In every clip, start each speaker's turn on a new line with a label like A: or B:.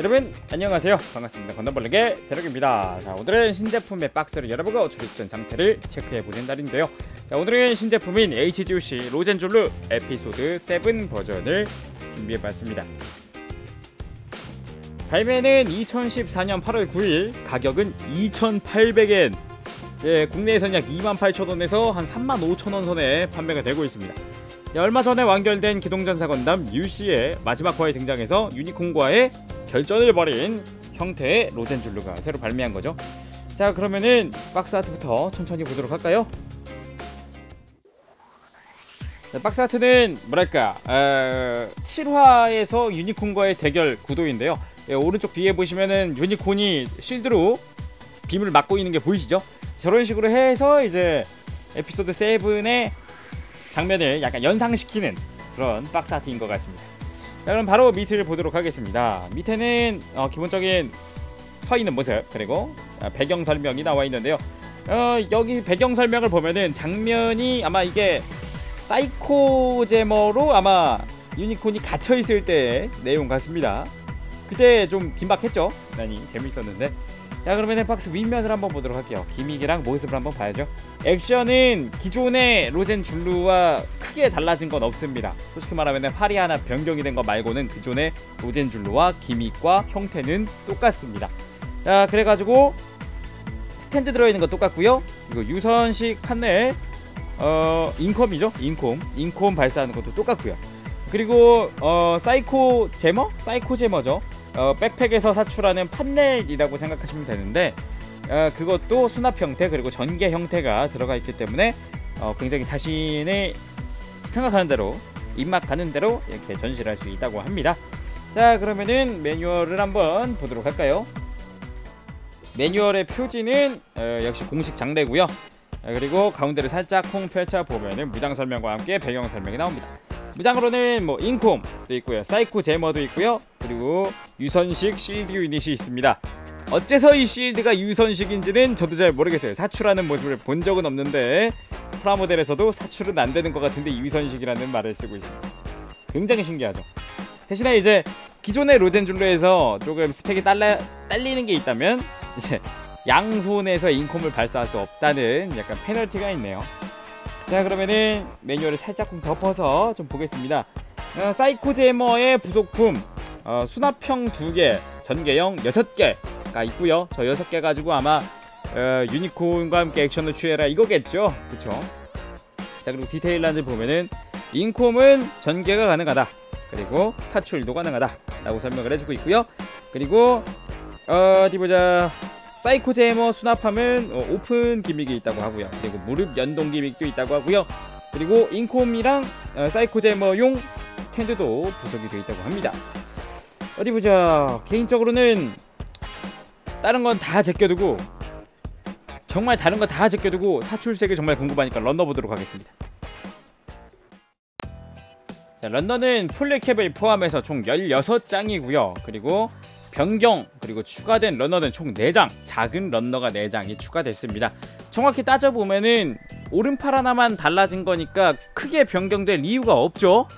A: 여러분 안녕하세요. 반갑습니다. 건담벌레의 제력입니다. 자 오늘은 신제품의 박스를 열어보고 출입된 상태를 체크해보는 날인데요. 자 오늘은 신제품인 HGOC 로젠줄루 에피소드 7 버전을 준비해봤습니다. 발매는 2014년 8월 9일 가격은 2,800엔. 예, 국내에서는 약 28,000원에서 한 35,000원 선에 판매가 되고 있습니다. 예, 얼마 전에 완결된 기동전사 건담 유시의 마지막 화에 등장해서 유니콘과의 결전을 벌인 형태의 로젠줄루가 새로 발매한 거죠. 자 그러면은 박스 아트부터 천천히 보도록 할까요? 자, 박스 아트는 뭐랄까 어, 7화에서 유니콘과의 대결 구도인데요. 예, 오른쪽 뒤에 보시면은 유니콘이 실드로 빔을 막고 있는 게 보이시죠? 저런 식으로 해서 이제 에피소드 7의 장면을 약간 연상시키는 그런 박스 아트인 것 같습니다. 자 그럼 바로 밑을 보도록 하겠습니다. 밑에는 어, 기본적인 서 있는 모습 그리고 어, 배경 설명이 나와 있는데요. 어, 여기 배경 설명을 보면은 장면이 아마 이게 사이코 제머로 아마 유니콘이 갇혀 있을 때 내용 같습니다. 그때 좀 긴박했죠. 많이 재밌었는데. 자 그러면 박스 윗면을 한번 보도록 할게요. 기믹이랑 모습을 한번 봐야죠. 액션은 기존의 로젠 줄루와 크게 달라진 건 없습니다. 솔직히 말하면 팔이 하나 변경이 된 거 말고는 기존의 로젠 줄루와 기믹과 형태는 똑같습니다. 자 그래가지고 스탠드 들어있는 거 똑같고요. 이거 유선식 판넬 어 인컴이죠. 인콤 인콤 발사하는 것도 똑같고요. 그리고 어 사이코 제머 사이코 제머죠. 어, 백팩에서 사출하는 판넬이라고 생각하시면 되는데 어, 그것도 수납 형태 그리고 전개 형태가 들어가 있기 때문에 어, 굉장히 자신의 생각하는 대로 입맛 가는 대로 이렇게 전시를 할 수 있다고 합니다. 자 그러면은 매뉴얼을 한번 보도록 할까요? 매뉴얼의 표지는 어, 역시 공식 장례고요. 어, 그리고 가운데를 살짝 콩 펼쳐 보면은 무장 설명과 함께 배경 설명이 나옵니다. 무장으로는 뭐 인콤도 있고요, 사이코 제머도 있고요, 그리고 유선식 실드 유닛이 있습니다. 어째서 이 실드가 유선식인지는 저도 잘 모르겠어요. 사출하는 모습을 본 적은 없는데 프라모델에서도 사출은 안 되는 것 같은데 유선식이라는 말을 쓰고 있습니다. 굉장히 신기하죠. 대신에 이제 기존의 로젠줄로에서 조금 스펙이 딸라, 딸리는 게 있다면 이제 양손에서 인콤을 발사할 수 없다는 약간 페널티가 있네요. 자 그러면은 매뉴얼을 살짝 덮어서 좀 보겠습니다. 어, 사이코 제머의 부속품 어, 수납형 2개, 전개형 6개가 있고요. 저 6개 가지고 아마 어, 유니콘과 함께 액션을 취해라 이거겠죠. 그쵸? 자 그리고 디테일 란을 보면은 인콤은 전개가 가능하다. 그리고 사출도 가능하다. 라고 설명을 해주고 있고요. 그리고 어, 어디 보자. 사이코 제머 수납함은 어, 오픈 기믹이 있다고 하고요. 그리고 무릎 연동 기믹도 있다고 하고요. 그리고 인콤이랑 어, 사이코 제머용 스탠드도 부속이 되어 있다고 합니다. 어디 보자. 개인적으로는 다른 건 다 제껴두고 정말 다른 거 다 제껴두고 사출색이 정말 궁금하니까 런너 보도록 하겠습니다. 자, 런너는 풀레캡을 포함해서 총 16장이고요. 그리고 변경 그리고 추가된 러너는 총 4장 작은 런너가 4장이 추가됐습니다 정확히 따져보면은 오른팔 하나만 달라진 거니까 크게 변경될 이유가 없죠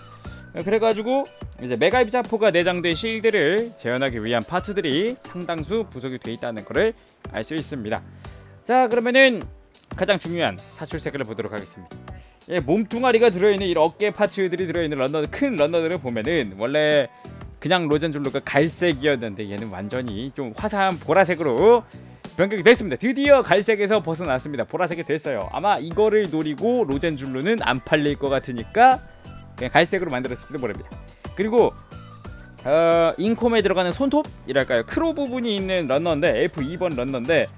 A: 그래가지고 이제 메가입자포가 내장된 실드를 재현하기 위한 파츠들이 상당수 부속이 돼 있다는 것을 알 수 있습니다 자 그러면은 가장 중요한 사출색을 보도록 하겠습니다 예, 몸뚱아리가 들어있는 이 어깨 파츠들이 들어있는 런너 큰 런너들을 보면은 원래 그냥 로젠줄루가 갈색이었는데 얘는 완전히 좀 화사한 보라색으로 변경이 됐습니다. 드디어 갈색에서 벗어났습니다. 보라색이 됐어요. 아마 이거를 노리고 로젠줄루는 안 팔릴 것 같으니까 그냥 갈색으로 만들었을지도 모릅니다. 그리고 어, 인콤에 들어가는 손톱이랄까요? 크로 부분이 있는 런너인데 F2번 런너인데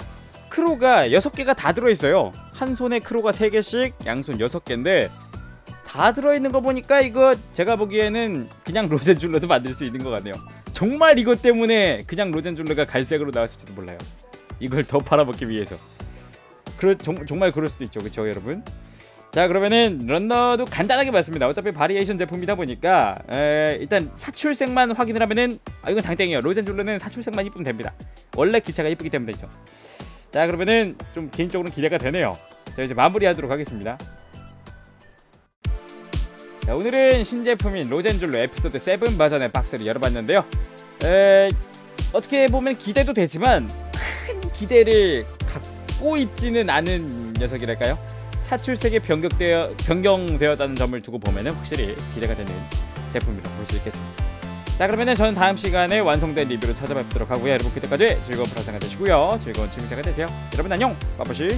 A: 크로가 6개가 다 들어있어요. 한 손에 크로가 3개씩 양손 6개인데 다 들어있는 거 보니까 이거 제가 보기에는 그냥 로젠줄러도 만들 수 있는 것 같네요. 정말 이것 때문에 그냥 로젠줄러가 갈색으로 나왔을지도 몰라요. 이걸 더 팔아먹기 위해서. 그러, 정, 정말 그럴 수도 있죠. 그쵸 여러분 자 그러면은 런너도 간단하게 봤습니다. 어차피 바리에이션 제품이다 보니까 에, 일단 사출색만 확인을 하면은 아 이건 장땡이에요. 로젠줄러는 사출색만 이쁘면 됩니다. 원래 기체가 이쁘기 때문에 되죠. 자 그러면은 좀 개인적으로 기대가 되네요. 자 이제 마무리하도록 하겠습니다. 자, 오늘은 신제품인 로젠줄로 에피소드 7 버전의 박스를 열어봤는데요. 에, 어떻게 보면 기대도 되지만 큰 기대를 갖고 있지는 않은 녀석이랄까요? 사출색에 변경되어 변경되었다는 점을 두고 보면은 확실히 기대가 되는 제품이라고 볼 수 있겠습니다. 자 그러면은 저는 다음 시간에 완성된 리뷰로 찾아뵙도록 하고요. 여러분 그때까지 즐거운 프라상가 되시고요. 즐거운 취미 시간 되세요. 여러분 안녕. 빠빠시.